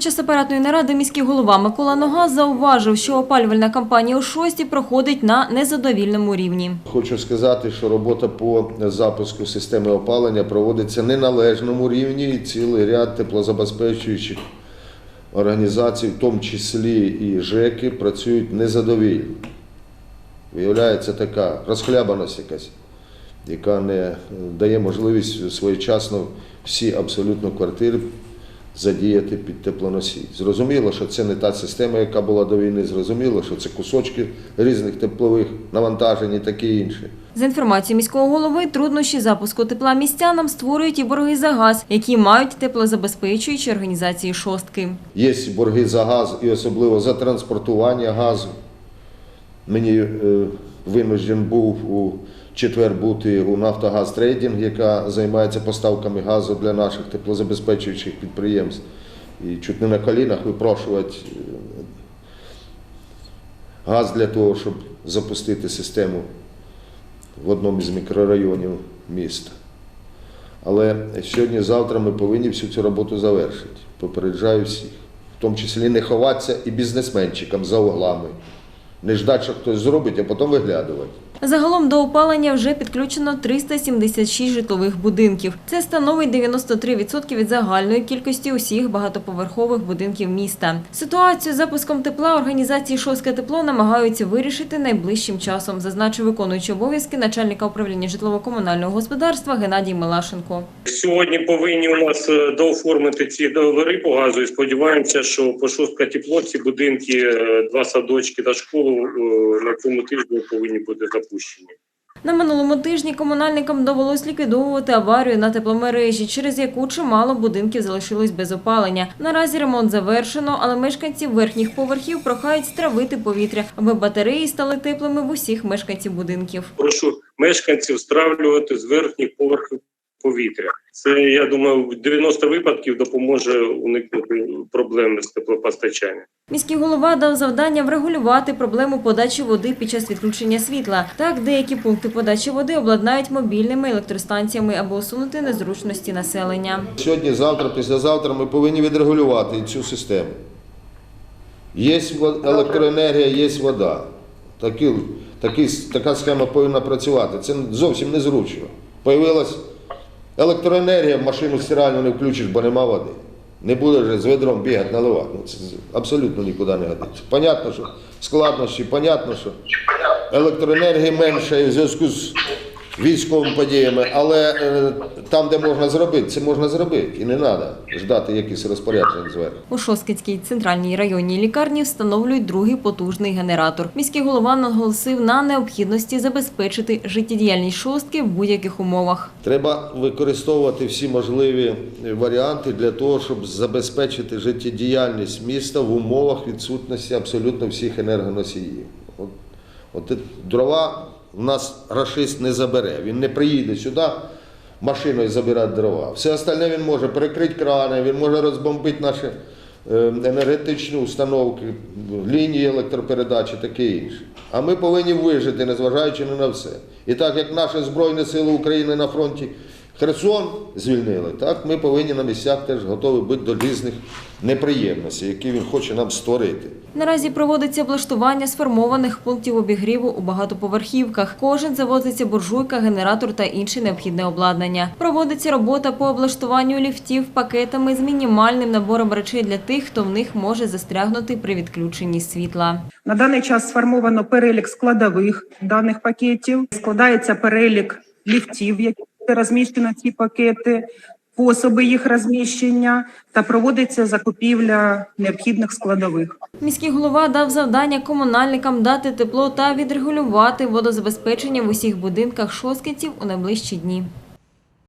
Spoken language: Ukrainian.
Під час апаратної наради міський голова Микола Нога зауважив, що опалювальна кампанія у шості проходить на незадовільному рівні. Хочу сказати, що робота по запуску системи опалення проводиться не на належному рівні і цілий ряд теплозабезпечуючих організацій, в тому числі і ЖЕКи, працюють незадовільно. Виявляється така розхлябаність якась, яка не дає можливість своєчасно всі абсолютно квартири задіяти під теплоносій. Зрозуміло, що це не та система, яка була до війни. Зрозуміло, що це кусочки різних теплових навантажень і таке інше. За інформацією міського голови, труднощі запуску тепла містянам створюють і борги за газ, які мають теплозабезпечуючі організації шостки. Є борги за газ і особливо за транспортування газу. Мені е, винужден був у четвер бути у Нафтогаз Трейдинг, яка займається поставками газу для наших теплозабезпечуючих підприємств. І чуть не на колінах випрошувати е, газ для того, щоб запустити систему в одному із мікрорайонів міста. Але сьогодні-завтра ми повинні всю цю роботу завершити. Попереджаю всіх. В тому числі не ховатися і бізнесменчикам за углами. Не ждати, що хтось зробить, а потім виглядувати. Загалом до опалення вже підключено 376 житлових будинків. Це становить 93% від загальної кількості усіх багатоповерхових будинків міста. Ситуацію з запуском тепла організації «Шостке тепло намагаються вирішити найближчим часом, зазначив виконуючий обов'язки начальника управління житлово-комунального господарства Геннадій Милашенко. Сьогодні повинні у нас е, дооформити ці договори по газу і сподіваємося, що по шостка тепло ці будинки, е, два садочки та школу е, на цьому тижні повинні бути запущені. На минулому тижні комунальникам довелось ліквідовувати аварію на тепломережі, через яку чимало будинків залишилось без опалення. Наразі ремонт завершено, але мешканці верхніх поверхів прохають стравити повітря, аби батареї стали теплими в усіх мешканців будинків. Прошу мешканців стравлювати з верхніх поверхів повітря. Це я думаю, в 90 випадків допоможе уникнути проблеми з теплопостачанням. Міський голова дав завдання врегулювати проблему подачі води під час відключення світла. Так, деякі пункти подачі води обладнають мобільними електростанціями, аби усунути незручності населення. Сьогодні, завтра, післязавтра ми повинні відрегулювати цю систему. Є електроенергія, є вода. Такі, такі, така схема повинна працювати. Це зовсім незручно. Появилась електроенергія, машину стиральну не включиш, бо нема води. Не будеш з ведром бігати, наливати. Ну, це абсолютно нікуди не годиться. Понятно, що складнощі, понятно, що електроенергії менше в зв'язку з військовими подіями, але е, там, де можна зробити, це можна зробити. І не треба ждати якісь розпоряджень зверху. У Шосткинській центральній районній лікарні встановлюють другий потужний генератор. Міський голова наголосив на необхідності забезпечити життєдіяльність шостки в будь-яких умовах. Треба використовувати всі можливі варіанти для того, щоб забезпечити життєдіяльність міста в умовах відсутності абсолютно всіх енергоносіїв. От, от дрова в нас рашист не забере. Він не приїде сюди машиною забирати дрова. Все остальне він може перекрити крани, він може розбомбити наші е, енергетичні установки, лінії електропередачі, таке інше. А ми повинні вижити, незважаючи на все. І так як наші Збройні Сили України на фронті Херсон звільнили, так ми повинні на місцях теж готові бути до різних неприємностей, які він хоче нам створити. Наразі проводиться облаштування сформованих пунктів обігріву у багатоповерхівках. Кожен завозиться буржуйка, генератор та інше необхідне обладнання. Проводиться робота по облаштуванню ліфтів пакетами з мінімальним набором речей для тих, хто в них може застрягнути при відключенні світла. На даний час сформовано перелік складових даних пакетів. Складається перелік ліфтів, яких розміщено ці пакети, способи їх розміщення та проводиться закупівля необхідних складових. Міський голова дав завдання комунальникам дати тепло та відрегулювати водозабезпечення в усіх будинках шоскинців у найближчі дні.